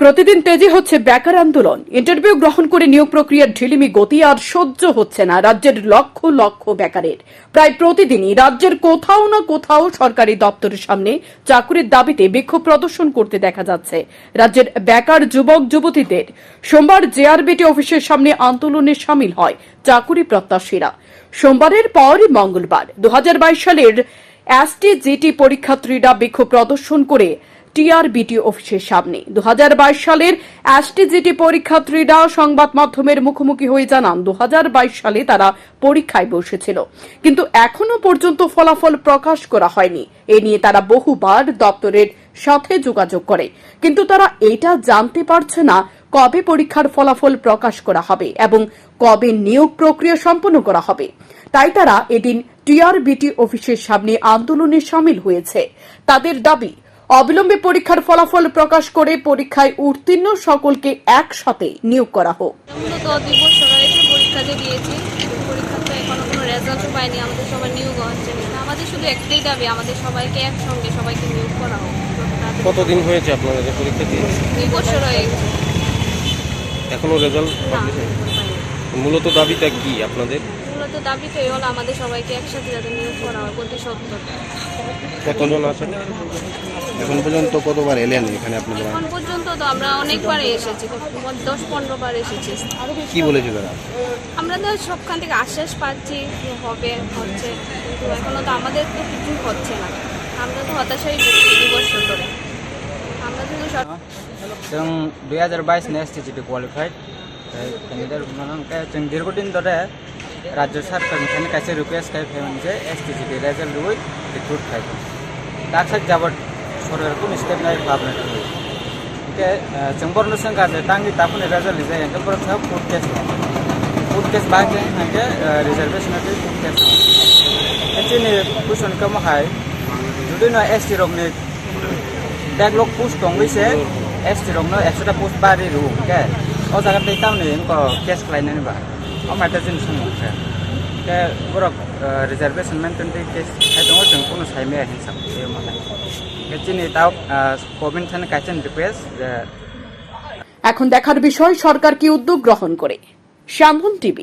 প্রতিদিন তেজি হচ্ছে বেকার আন্দোলন। ইন্টারভিউ গ্রহণ করে নিয়োগ প্রক্রিয়ার ঢিলিমি গতি আর সহ্য হচ্ছে না রাজ্যের লক্ষ লক্ষ বেকারের। প্রায় প্রতিদিনই রাজ্যের কোথাও না কোথাও সরকারি দপ্তরের সামনে চাকুরির দাবিতে বিক্ষোভ প্রদর্শন করতে দেখা যাচ্ছে। রাজ্যের বেকার যুবক যুবতীদের সোমবার জেআরবিটি অফিসের সামনে আন্দোলনে সামিল হয় চাকুরি প্রত্যাশীরা। সোমবারের পরই মঙ্গলবার দু হাজার বাইশ সালের এসটি জিটি পরীক্ষার্থীরা বিক্ষোভ প্রদর্শন করে টিআরবিটি অফিসের সামনে। দুহাজার বাইশ সালের এসটিজিটি পরীক্ষার্থীরা সংবাদ মাধ্যমের মুখোমুখি হয়ে জানান দু হাজার বাইশ সালে তারা পরীক্ষায় বসেছিল। কিন্তু এখনও পর্যন্ত ফলাফল প্রকাশ করা হয়নি। এ নিয়ে তারা বহুবার দপ্তরের সাথে যোগাযোগ করে। কিন্তু তারা এটা জানতে পারছে না কবে পরীক্ষার ফলাফল প্রকাশ করা হবে এবং কবে নিয়োগ প্রক্রিয়া সম্পন্ন করা হবে। তাই তারা এদিন টিআরবিটি অফিসের সামনে আন্দোলনে সামিল হয়েছে। তাদের দাবি অবিলম্বে পরীক্ষার ফলাফল প্রকাশ করে পরীক্ষায় উত্তীর্ণ সকলকে একসাথে নিয়োগ করা হোক। নিয়োগ হচ্ছে। শুধু একটাই দাবি আমাদের সবাইকে একসঙ্গে সবাইকে নিয়োগ করা হোক। যত কতদিন হয়েছে আপনারা যে পরীক্ষা দিয়ে দুই বছর হয়ে গেছে। এখনও রেজাল্ট মূলত দাবিটা কি আপনাদের? মূলত দাবি এই হলো আমাদের সবাইকে একসাথে যাতে নিয়োগ করা হয় প্রতি সপ্তাহ কতজন আছেন? এখন পর্যন্ত কতবার এলেন এখানে আপনাদের এখন পর্যন্ত তো আমরা অনেকবার এসেছি দশ পনেরো বার এসেছি কি বলেছে তারা আমরা তো সবখান থেকে আশ্বাস পাচ্ছি যে হবে হচ্ছে কিন্তু এখনো তো আমাদের তো কিছু হচ্ছে না আমরা তো হতাশাই ভুগছি দুই বছর ধরে আমরা শুধু সব जों दुई हाजार बाइसनि एस टि जि पि क्वालिफाइड बेनिफ्राय जों दीर्घदिन धरे राज्य सरकारनिफ्रायनो खायसे रिकुवेस्ट खालामोन जे एस टि जि पि रेजाल्ट दुइ रिक्रुट खालामो दाखाय जाबाय सरकारको स्टेपलाई पाब्ने चंबर नुसं गाजे टांग तापन रिजल्ट रिजाय हेंगे पर सब फूड केस फूड केस बाग जाए हेंगे रिजर्वेशन के फूड केस एक्चुअली कुछ उनका महाय जुदि न एस टी रोग ने टैग लोग पोस्ट टोंगी से एस टी रोग न एक सौ पोस्ट बारी रू के और जगह देखता हूँ नहीं इनको केस लाइन नहीं बाहर और मैटर जिन सुन के के बरक रिजार्वेशन मेन्टेन दै केस खाय दङ जों कोनो साइमे हिसाब बे माने के चिनि ताव गभर्नमेन्ट थाने काइचन रिक्वेस्ट এখন দেখার বিষয় সরকার কি উদ্যোগ গ্রহণ করে শ্যামধন টিভি